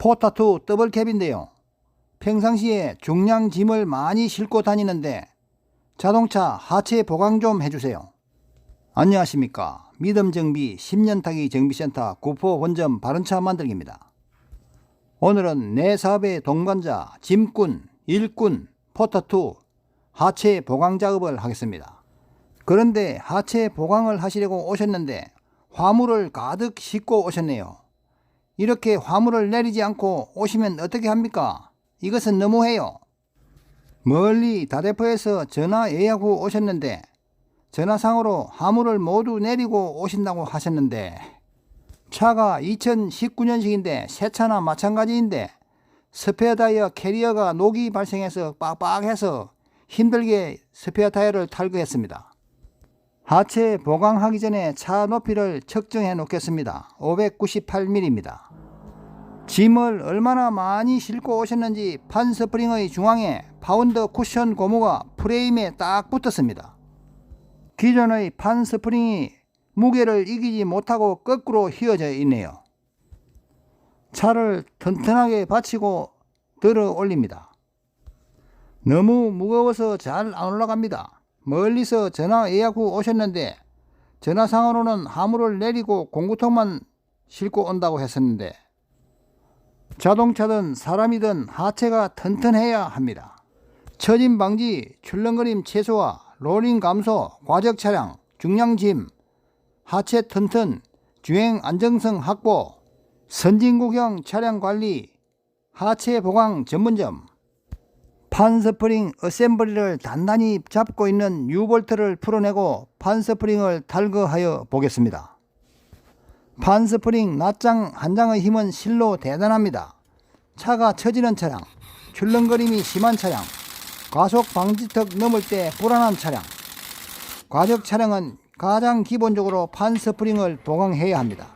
포타투 더블캡인데요. 평상시에 중량 짐을 많이 싣고 다니는데 자동차 하체 보강 좀 해주세요. 안녕하십니까. 믿음정비 10년 타기 정비센터 구포 원점 바른차 만들기입니다. 오늘은 내 사업의 동반자, 짐꾼, 일꾼, 포타투, 하체 보강 작업을 하겠습니다. 그런데 하체 보강을 하시려고 오셨는데 화물을 가득 싣고 오셨네요. 이렇게 화물을 내리지 않고 오시면 어떻게 합니까? 이것은 너무해요. 멀리 다대포에서 전화 예약 후 오셨는데 전화상으로 화물을 모두 내리고 오신다고 하셨는데 차가 2019년식인데 새 차나 마찬가지인데 스페어 타이어 캐리어가 녹이 발생해서 빡빡해서 힘들게 스페어 타이어를 탈거했습니다. 하체 보강하기 전에 차 높이를 측정해 놓겠습니다. 598mm입니다. 짐을 얼마나 많이 싣고 오셨는지 판 스프링의 중앙에 파운드 쿠션 고무가 프레임에 딱 붙었습니다. 기존의 판 스프링이 무게를 이기지 못하고 거꾸로 휘어져 있네요. 차를 튼튼하게 받치고 들어 올립니다. 너무 무거워서 잘 안 올라갑니다. 멀리서 전화 예약 후 오셨는데 전화상으로는 화물을 내리고 공구통만 싣고 온다고 했었는데 자동차든 사람이든 하체가 튼튼해야 합니다. 처짐 방지, 출렁거림 최소화, 롤링 감소, 과적 차량, 중량 짐, 하체 튼튼, 주행 안정성 확보, 선진국형 차량 관리, 하체 보강 전문점, 판스프링 어셈블리를 단단히 잡고 있는 유볼트를 풀어내고 판스프링을 탈거하여 보겠습니다. 판스프링 낱장 한 장의 힘은 실로 대단합니다. 차가 처지는 차량, 출렁거림이 심한 차량, 과속 방지턱 넘을 때 불안한 차량, 과적 차량은 가장 기본적으로 판스프링을 보강해야 합니다.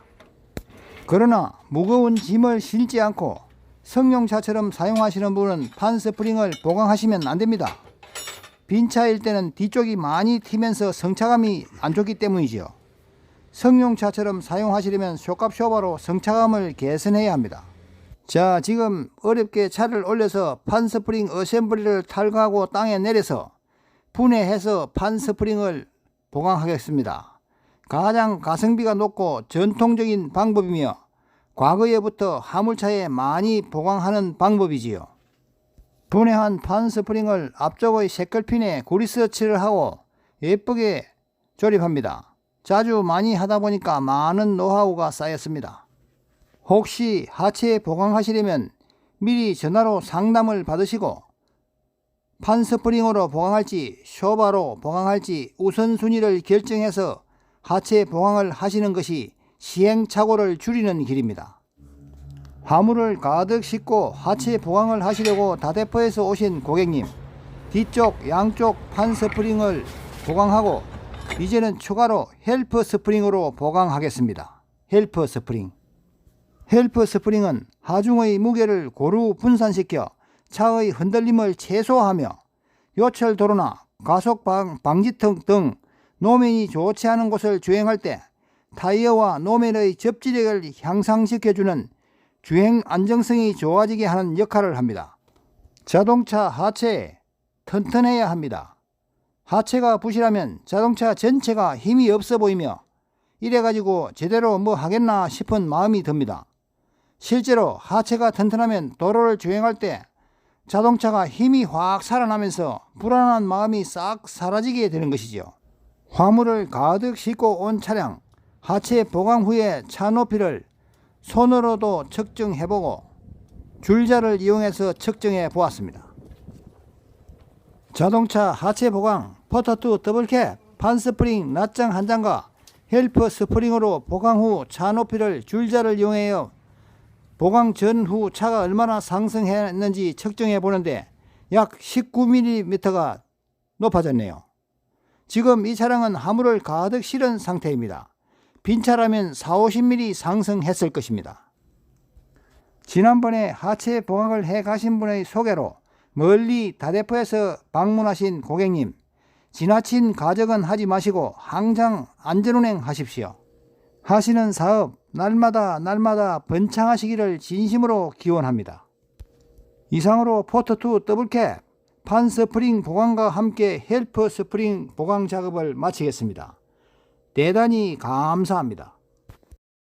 그러나 무거운 짐을 실지 않고 성용차처럼 사용하시는 분은 판스프링을 보강하시면 안 됩니다. 빈 차일 때는 뒤쪽이 많이 튀면서 성차감이 안 좋기 때문이지요. 성용차처럼 사용하시려면 쇼값 쇼바로 성차감을 개선해야 합니다. 자, 지금 어렵게 차를 올려서 판스프링 어셈블리를 탈거하고 땅에 내려서 분해해서 판스프링을 보강하겠습니다. 가장 가성비가 높고 전통적인 방법이며 과거에부터 화물차에 많이 보강하는 방법이지요. 분해한 판스프링을 앞쪽의 새끌핀에 구리스 칠을 하고 예쁘게 조립합니다. 자주 많이 하다 보니까 많은 노하우가 쌓였습니다. 혹시 하체 보강하시려면 미리 전화로 상담을 받으시고 판스프링으로 보강할지 쇼바로 보강할지 우선순위를 결정해서 하체 보강을 하시는 것이 시행착오를 줄이는 길입니다. 화물을 가득 싣고 하체 보강을 하시려고 다대포에서 오신 고객님 뒤쪽 양쪽 판 스프링을 보강하고 이제는 추가로 헬프 스프링으로 보강하겠습니다. 헬프 스프링 헬프 스프링은 하중의 무게를 고루 분산시켜 차의 흔들림을 최소화하며 요철 도로나 가속 방, 방지턱 등 노면이 좋지 않은 곳을 주행할 때 타이어와 노면의 접지력을 향상시켜주는 주행 안정성이 좋아지게 하는 역할을 합니다. 자동차 하체 튼튼해야 합니다. 하체가 부실하면 자동차 전체가 힘이 없어 보이며 이래가지고 제대로 뭐 하겠나 싶은 마음이 듭니다. 실제로 하체가 튼튼하면 도로를 주행할 때 자동차가 힘이 확 살아나면서 불안한 마음이 싹 사라지게 되는 것이지요. 화물을 가득 싣고 온 차량 하체 보강 후에 차 높이를 손으로도 측정해보고 줄자를 이용해서 측정해 보았습니다. 자동차 하체 보강 포터2 더블캡 판스프링 낱장 한 장과 헬퍼 스프링으로 보강 후 차 높이를 줄자를 이용하여 보강 전후 차가 얼마나 상승했는지 측정해 보는데 약 19mm가 높아졌네요. 지금 이 차량은 화물을 가득 실은 상태입니다. 빈 차라면 4, 50mm 상승했을 것입니다. 지난번에 하체 보강을 해 가신 분의 소개로 멀리 다대포에서 방문하신 고객님, 지나친 가적은 하지 마시고 항상 안전운행 하십시오. 하시는 사업 날마다 날마다 번창하시기를 진심으로 기원합니다. 이상으로 포트2 더블캡 판 스프링 보강과 함께 헬프 스프링 보강 작업을 마치겠습니다. 대단히 감사합니다.